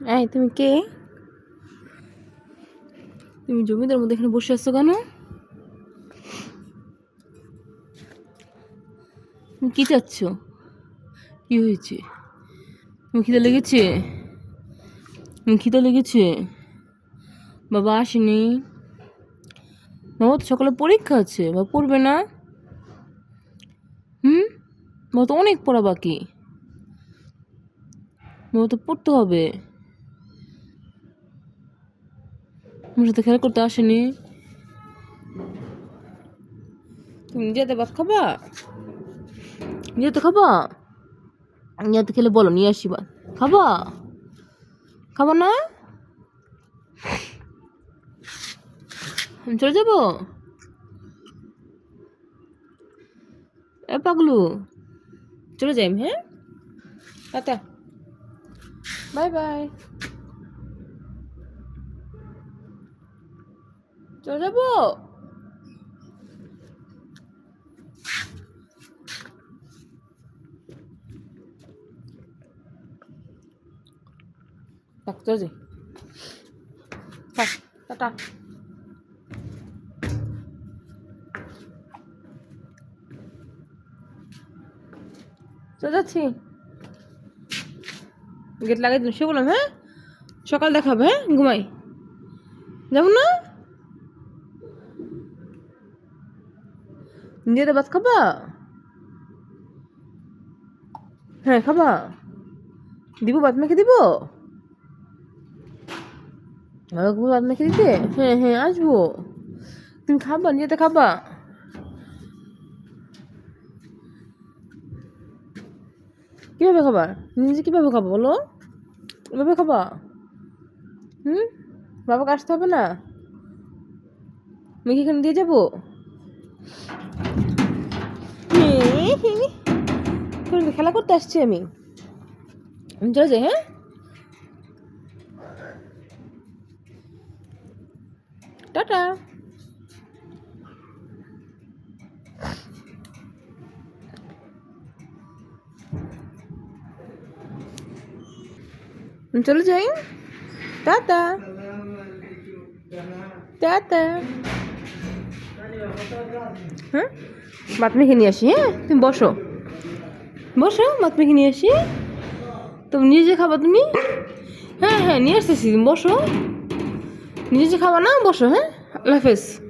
এই, তুমি কে? তুমি জমিদার মধ্যে এখানে বসে আছো কেন? তুমি কি চাচ্ছ? কি হয়েছে? তুমি খিদে লেগেছে? খিদে লেগেছে? বাবা আসেনি। বাবা তো সকালে পরীক্ষা আছে বা পড়বে না। হুম? বাবা তো অনেক পড়া বাকি। বাবা তো পড়তে হবে। আমার সাথে খেলা করতে আসেনি। তুমি নিজেতে ভাত খাবা? নিজেতে খাবা? নিজেতে খেলে বলো, নিয়ে আসি ভাত। খাবা? খাবা না? আমি চলে যাব? এ পাগলু। চলে যাই হ্যাঁ? টাটা। Bye bye. চলে যাব চলে যাই থাক, টাটা। চলে যাচ্ছি। গেট লাগাই দিন সে বললাম হ্যাঁ? সকাল দেখাবে হ্যাঁ? ঘুমাই। যাব না? নিজেতে ভাত খাবা হ্যাঁ খাবা দিব ভাত মেখে দিব আমাকে দিতে হ্যাঁ হ্যাঁ আসব তুমি খাবা নিজেতে খাবা কীভাবে খাবা নিজে কীভাবে খাব বলো এভাবে খাবা হুম বাবাকে আসতে হবে না মেঘে এখানে দিয়ে যাব খেলা করতে আসছি আমি। চলে যাই হ্যাঁ? টাটা। চলে যাই। টাটা। টাটা। হ্যাঁ? ভাত নিয়ে আসি হ্যাঁ? তুমি বসো। বসো ভাত নিয়ে আসি। তুমি নিজে খাবা তুমি? হ্যাঁ হ্যাঁ নিয়ে আসতেছি বসো। নিজে খাবা না, বসো হ্যাঁ? আল্লাহ হাফেজ।